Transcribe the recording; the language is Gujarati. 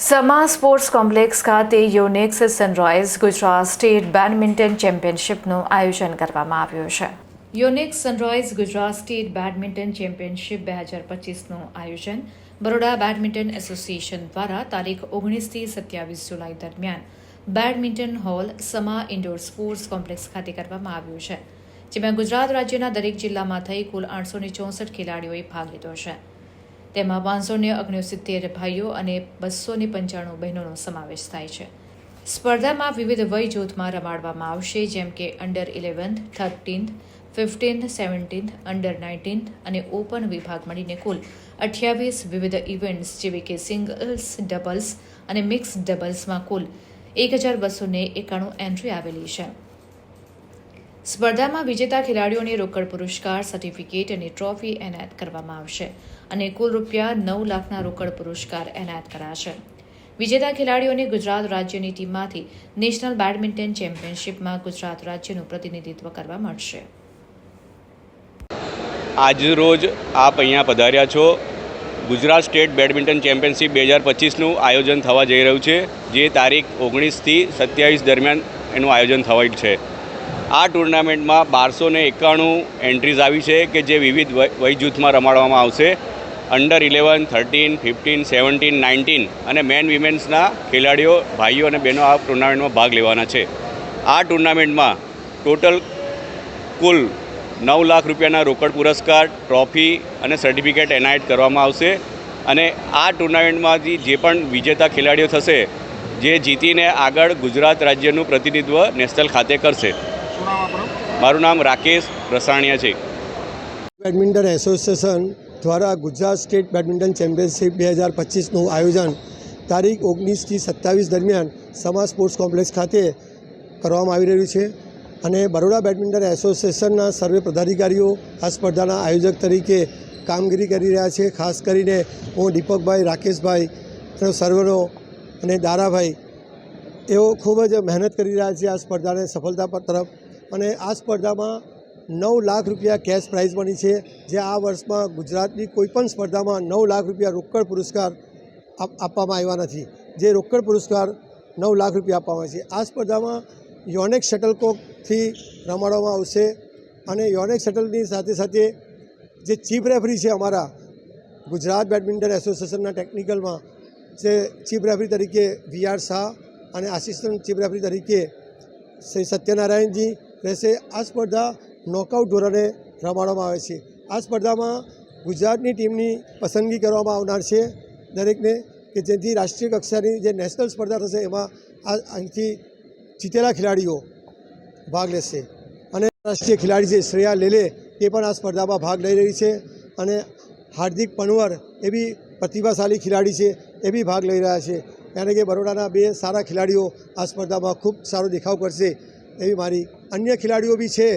સમા સ્પોર્ટ્સ કોમ્પ્લેક્સ ખાતે Yonex Sunrise Gujarat state badminton ચેમ્પિયનશિપનું આયોજન કરવામાં આવ્યું છે. Yonex Sunrise Gujarat state badminton championship બે હજાર પચીસનું આયોજન બરોડા બેડમિન્ટન એસોસિએશન દ્વારા તારીખ ઓગણીસથી સત્યાવીસ જુલાઈ દરમિયાન badminton hall Sama indoor sports complex ખાતે કરવામાં આવ્યું છે, જેમાં ગુજરાત રાજ્યના દરેક જિલ્લામાં થઈ કુલ આઠસો ચોસઠ ખેલાડીઓએ ભાગ લીધો છે. તેમાં પાંચસો ને ઓગણસિત્તેર ભાઈઓ અને બસો ને પંચાણું બહેનોનો સમાવેશ થાય છે. સ્પર્ધામાં વિવિધ વય જૂથમાં રમાડવામાં આવશે, જેમ કે under eleventh thirteenth fifteenth seventeenth under nineteenth અને ઓપન વિભાગ મળીને કુલ અઠ્યાવીસ વિવિધ ઇવેન્ટ્સ જેવી કે સિંગલ્સ, ડબલ્સ અને મિક્સ ડબલ્સમાં કુલ એક હજાર બસો એકાણું એન્ટ્રી આવેલી છે. સ્પર્ધામાં વિજેતા ખેલાડીઓને રોકડ પુરસ્કાર, સર્ટિફિકેટ અને ટ્રોફી એનાયત કરવામાં આવશે અને કુલ રૂપિયા નવ લાખના રોકડ પુરસ્કાર એનાયત કરાશે. વિજેતા ખેલાડીઓને ગુજરાત રાજ્યની ટીમમાંથી નેશનલ બેડમિન્ટન ચેમ્પિયનશિપમાં ગુજરાત રાજ્યનું પ્રતિનિધિત્વ કરવા મળશે. આજરોજ આપ અહીંયા પધાર્યા છો. ગુજરાત સ્ટેટ બેડમિન્ટન ચેમ્પિયનશિપ બે હજાર પચીસનું આયોજન થવા જઈ રહ્યું છે. જે તારીખ ઓગણીસથી સત્યાવીસ દરમિયાન એનું આયોજન થવાયું છે. આ ટુર્નામેન્ટમાં બારસો ને એકાણું એન્ટ્રીઝ આવી છે કે જે વિવિધ વય જૂથમાં રમાડવામાં આવશે. Under eleven thirteen fifteen seventeen nineteen અને મેન વિમેન્સના ખેલાડીઓ, ભાઈઓ અને બહેનો આ ટુર્નામેન્ટમાં ભાગ લેવાના છે. આ ટુર્નામેન્ટમાં ટોટલ કુલ નવ લાખ રૂપિયાના રોકડ પુરસ્કાર ટ્રોફી અને સર્ટિફિકેટ એનાયત કરવામાં આવશે અને આ ટુર્નામેન્ટમાંથી જે પણ વિજેતા ખેલાડીઓ થશે, જે જીતીને આગળ ગુજરાત રાજ્યનું પ્રતિનિધિત્વ નેશનલ ખાતે કરશે. મારું નામ રાકેશ રસાણિયા છે. બેડમિન્ટન એસોસિએશન દ્વારા ગુજરાત સ્ટેટ બેડમિન્ટન ચેમ્પિયનશિપ બે હજાર પચીસનું આયોજન તારીખ ઓગણીસથી સત્તાવીસ દરમિયાન સમા સ્પોર્ટ્સ કોમ્પ્લેક્સ ખાતે કરવામાં આવી રહ્યું છે અને બરોડા બેડમિન્ટન એસોસિએશનના સર્વે પદાધિકારીઓ આ સ્પર્ધાના આયોજક તરીકે કામગીરી કરી રહ્યા છે. ખાસ કરીને હું દીપકભાઈ રાકેશભાઈ અને સર્વેનો અને દારાભાઈ એઓ ખૂબ જ મહેનત કરી રહ્યા છે આ સ્પર્ધાને સફળતા પર તરફ. અને આ સ્પર્ધામાં નવ લાખ રૂપિયા કેશ પ્રાઇઝ બની છે, જે આ વર્ષમાં ગુજરાતની કોઈપણ સ્પર્ધામાં નવ લાખ રૂપિયા રોકડ પુરસ્કાર આપવામાં આવ્યા નથી. જે રોકડ પુરસ્કાર નવ લાખ રૂપિયા આપવામાં આવે છે. આ સ્પર્ધામાં યોનેક શટલકોકથી રમાડવામાં આવશે અને યોનેક શટલની સાથે સાથે જે ચીફ રેફરી છે અમારા ગુજરાત બેડમિન્ટન એસોસિએશનના ટેકનિકલમાં, જે ચીફ રેફરી તરીકે વી આર શાહ અને આસિસ્ટન્ટ ચીફ રેફરી તરીકે શ્રી સત્યનારાયણજી રહેશે. આ સ્પર્ધા નોકઆઉટ ધોરણે રમાડવામાં આવે છે. આ સ્પર્ધામાં ગુજરાતની ટીમની પસંદગી કરવામાં આવનાર છે. દરેકને કે જેથી રાષ્ટ્રીય કક્ષાની જે નેશનલ સ્પર્ધા થશે, એમાં આ અહીંથી જીતેલા ખેલાડીઓ ભાગ લેશે. અને રાષ્ટ્રીય ખેલાડી છે શ્રેયા લેલે એ પણ આ સ્પર્ધામાં ભાગ લઈ રહી છે. અને હાર્દિક પનવર, એ બી પ્રતિભાશાળી ખેલાડી છે, એ બી ભાગ લઈ રહ્યા છે. કારણ કે બરોડાના બે સારા ખેલાડીઓ આ સ્પર્ધામાં ખૂબ સારો દેખાવ કરશે. એવી મારી અન્ય ખેલાડીઓ બી છે.